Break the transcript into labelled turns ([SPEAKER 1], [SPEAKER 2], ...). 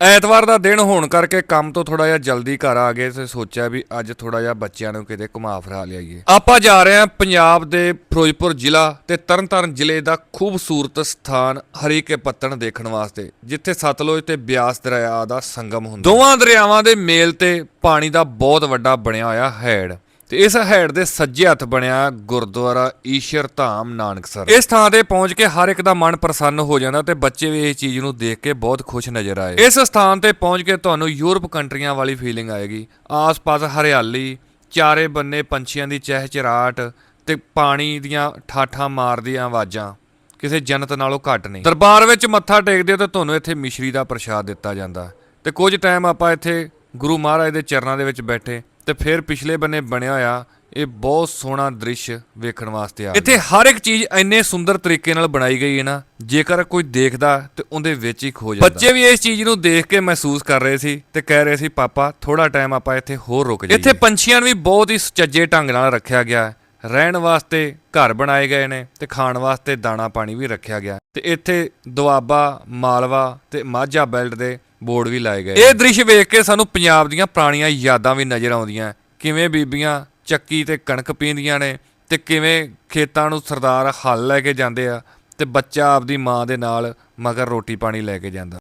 [SPEAKER 1] ਐਤਵਾਰ ਦਾ ਦਿਨ ਹੋਣ ਕਰਕੇ ਕੰਮ ਤੋਂ ਥੋੜਾ ਜਿਹਾ ਜਲਦੀ ਘਰ ਆ ਗਏ ਤੇ ਸੋਚਿਆ ਵੀ ਅੱਜ ਥੋੜਾ ਜਿਹਾ ਬੱਚਿਆਂ ਨੂੰ ਕਿਤੇ ਘੁਮਾ ਫਿਰਾ ਲਿਆਈਏ। ਆਪਾਂ ਜਾ ਰਹੇ ਹਾਂ ਪੰਜਾਬ ਦੇ ਫਿਰੋਜ਼ਪੁਰ ਜ਼ਿਲ੍ਹਾ ਤੇ ਤਰਨਤਾਰਨ ਜ਼ਿਲ੍ਹੇ ਦਾ ਖੂਬਸੂਰਤ ਸਥਾਨ ਹਰੀਕੇ ਪੱਤਣ ਦੇਖਣ ਵਾਸਤੇ, ਜਿੱਥੇ ਸਤਲੁਜ ਤੇ ਬਿਆਸ ਦਰਿਆ ਦਾ ਸੰਗਮ ਹੁੰਦਾ। ਦੋਵਾਂ ਦਰਿਆਵਾਂ ਦੇ ਮੇਲ ਤੇ ਪਾਣੀ ਦਾ ਬਹੁਤ ਵੱਡਾ ਬਣਿਆ ਹੋਇਆ ਹੈੜ। ਤੇ ਇਸ ਹੈਡ ਦੇ ਸੱਜੇ ਹੱਥ ਬਣਿਆ ਗੁਰਦੁਆਰਾ ਈਸ਼ਰ ਧਾਮ ਨਾਨਕਸਰ ਇਸ ਥਾਂ ਤੇ ਪਹੁੰਚ ਕੇ ਹਰ ਇੱਕ ਦਾ ਮਨ ਪ੍ਰਸੰਨ ਹੋ ਜਾਂਦਾ ਤੇ ਬੱਚੇ ਵੀ ਇਸ ਚੀਜ਼ ਨੂੰ ਦੇਖ ਕੇ ਬਹੁਤ ਖੁਸ਼ ਨਜ਼ਰ ਆਏ। ਇਸ ਸਥਾਨ ਤੇ ਪਹੁੰਚ ਕੇ ਤੁਹਾਨੂੰ ਯੂਰਪ ਕੰਟਰੀਆਂ ਵਾਲੀ ਫੀਲਿੰਗ ਆਏਗੀ। ਆਸ-ਪਾਸ ਹਰਿਆਲੀ, ਚਾਰੇ ਬੰਨੇ ਪੰਛੀਆਂ ਦੀ ਚਹਿਚਰਾਟ ਤੇ ਪਾਣੀ ਦੀਆਂ ਠਾਠਾਂ ਮਾਰਦੀਆਂ ਆਵਾਜ਼ਾਂ। ਕਿਸੇ ਜਨਤ ਨਾਲੋਂ ਘੱਟ ਨਹੀਂ। ਦਰਬਾਰ ਵਿੱਚ ਮੱਥਾ ਟੇਕਦੇ ਹੋ ਤਾਂ ਤੁਹਾਨੂੰ ਇੱਥੇ ਮਿਸ਼ਰੀ ਦਾ ਪ੍ਰਸ਼ਾਦ ਦਿੱਤਾ ਜਾਂਦਾ। ਤੇ ਕੁਝ ਟਾਈਮ ਆਪਾਂ ਇੱਥੇ ਗੁਰੂ ਮਹਾਰਾਜ ਦੇ ਚਰਨਾਂ ਦੇ ਵਿੱਚ ਬੈਠੇ ਤੇ ਫਿਰ ਪਿਛਲੇ ਬੰਨੇ ਬਣਿਆ ਹੋਇਆ ਇਹ ਬਹੁਤ ਸੋਹਣਾ ਦ੍ਰਿਸ਼ ਵੇਖਣ ਵਾਸਤੇ ਆ ਇੱਥੇ ਹਰ ਇੱਕ ਚੀਜ਼ ਇੰਨੇ ਸੁੰਦਰ ਤਰੀਕੇ ਨਾਲ ਬਣਾਈ ਗਈ ਹੈ ਨਾ ਜੇਕਰ ਕੋਈ ਦੇਖਦਾ ਤੇ ਉਹਦੇ ਵਿੱਚ ਹੀ ਖੋ ਜਾਂਦਾ। ਬੱਚੇ ਵੀ ਇਸ ਚੀਜ਼ ਨੂੰ ਦੇਖ ਕੇ ਮਹਿਸੂਸ ਕਰ ਰਹੇ ਸੀ ਤੇ ਕਹਿ ਰਹੇ ਸੀ ਪਾਪਾ ਥੋੜਾ ਟਾਈਮ ਆਪਾਂ ਇੱਥੇ ਹੋਰ ਰੁਕ ਜਾਈਏ। ਇੱਥੇ ਪੰਛੀਆਂ ਨੂੰ ਵੀ ਬਹੁਤ ਹੀ ਸੁਚੱਜੇ ਢੰਗ ਨਾਲ ਰੱਖਿਆ ਗਿਆ ਹੈ। ਰਹਿਣ ਵਾਸਤੇ ਘਰ ਬਣਾਏ ਗਏ ਨੇ ਤੇ ਖਾਣ ਵਾਸਤੇ ਦਾਣਾ ਪਾਣੀ ਵੀ ਰੱਖਿਆ ਗਿਆ ਤੇ ਇੱਥੇ ਦੁਆਬਾ ਮਾਲਵਾ ਤੇ ਮਾਝਾ ਬੈਲਟ ਦੇ ਬੋਰਡ ਵੀ ਲਾਏ ਗਏ। ਇਹ ਦ੍ਰਿਸ਼ ਵੇਖ ਕੇ ਸਾਨੂੰ ਪੰਜਾਬ ਦੀਆਂ ਪੁਰਾਣੀਆਂ ਯਾਦਾਂ ਵੀ ਨਜ਼ਰ ਆਉਂਦੀਆਂ। ਕਿਵੇਂ ਬੀਬੀਆਂ ਚੱਕੀ ਤੇ ਕਣਕ ਪੀਂਦੀਆਂ ਨੇ ਤੇ ਕਿਵੇਂ ਖੇਤਾਂ ਨੂੰ ਸਰਦਾਰ ਹੱਲ ਲੈ ਕੇ ਜਾਂਦੇ ਆ ਤੇ ਬੱਚਾ ਆਪਦੀ ਮਾਂ ਦੇ ਨਾਲ ਮਗਰ ਰੋਟੀ ਪਾਣੀ ਲੈ ਕੇ ਜਾਂਦਾ।